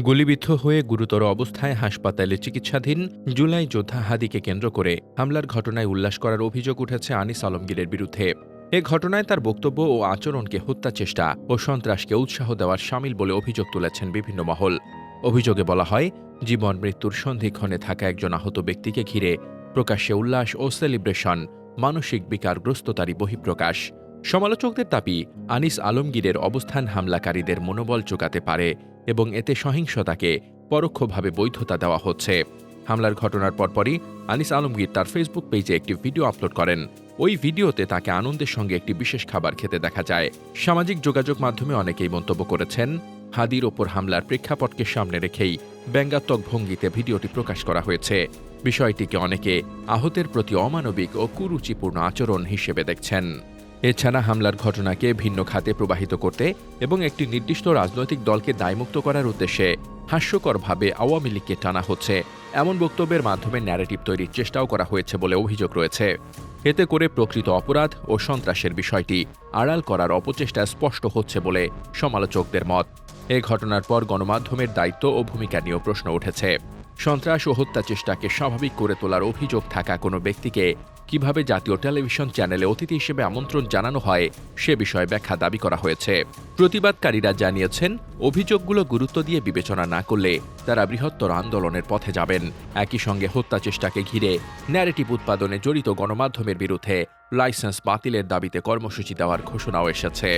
গুলিবিদ্ধ হয়ে গুরুতর অবস্থায় হাসপাতালে চিকিৎসাধীন জুলাই যোদ্ধা হাদিকে কেন্দ্র করে হামলার ঘটনায় উল্লাস করার অভিযোগ উঠেছে আনিস আলমগীরের বিরুদ্ধে। এ ঘটনায় তার বক্তব্য ও আচরণকে হত্যা চেষ্টা ও সন্ত্রাসকে উৎসাহ দেওয়ার সামিল বলে অভিযোগ তুলেছেন বিভিন্ন মহল। অভিযোগে বলা হয়, জীবন মৃত্যুর সন্ধিক্ষণে থাকা একজন আহত ব্যক্তিকে ঘিরে প্রকাশ্যে উল্লাস ও সেলিব্রেশন, মানসিক বিকারগ্রস্ততারই বহিঃপ্রকাশ। সমালোচকদের দাবি, আনিস আলমগীরের অবস্থান হামলাকারীদের মনোবল চোকাতে পারে এবং এতে সহিংসতাকে পরোক্ষভাবে বৈধতা দেওয়া হচ্ছে। হামলার ঘটনার পরপরই আনিস আলমগীর তার ফেসবুক পেজে একটি ভিডিও আপলোড করেন। ওই ভিডিওতে তাকে আনন্দের সঙ্গে একটি বিশেষ খাবার খেতে দেখা যায়। সামাজিক যোগাযোগ মাধ্যমে অনেকেই মন্তব্য করেছেন, হাদির ওপর হামলার প্রেক্ষাপটকে সামনে রেখেই ব্যঙ্গাত্মক ভঙ্গিতে ভিডিওটি প্রকাশ করা হয়েছে। বিষয়টিকে অনেকে আহতের প্রতি অমানবিক ও কুরুচিপূর্ণ আচরণ হিসেবে দেখছেন। এছাড়া হামলার ঘটনাকে ভিন্ন খাতে প্রবাহিত করতে এবং একটি নির্দিষ্ট রাজনৈতিক দলকে দায়মুক্ত করার উদ্দেশ্যে হাস্যকরভাবে আওয়ামী লীগকে টানা হচ্ছে। এমন বক্তব্যের মাধ্যমে ন্যারেটিভ তৈরির চেষ্টাও করা হয়েছে বলে অভিযোগ রয়েছে। এতে করে প্রকৃত অপরাধ ও সন্ত্রাসের বিষয়টি আড়াল করার অপচেষ্টা স্পষ্ট হচ্ছে বলে সমালোচকদের মত। এ ঘটনার পর গণমাধ্যমের দায়িত্ব ও ভূমিকা নিয়েও প্রশ্ন উঠেছে। সন্ত্রাস ও হত্যা চেষ্টাকে স্বাভাবিক করে তোলার অভিযোগ থাকা কোনো ব্যক্তিকে কীভাবে জাতীয় টেলিভিশন চ্যানেলে অতিথি হিসেবে আমন্ত্রণ জানানো হয় সে বিষয়ে ব্যাখ্যা দাবি করা হয়েছে। প্রতিবাদকারীরা জানিয়েছেন, অভিযোগগুলো গুরুত্ব দিয়ে বিবেচনা না করলে তারা বৃহত্তর আন্দোলনের পথে যাবেন। একই সঙ্গে হত্যা চেষ্টাকে ঘিরে ন্যারেটিভ উৎপাদনে জড়িত গণমাধ্যমের বিরুদ্ধে লাইসেন্স বাতিলের দাবিতে কর্মসূচি দেওয়ার ঘোষণাও এসেছে।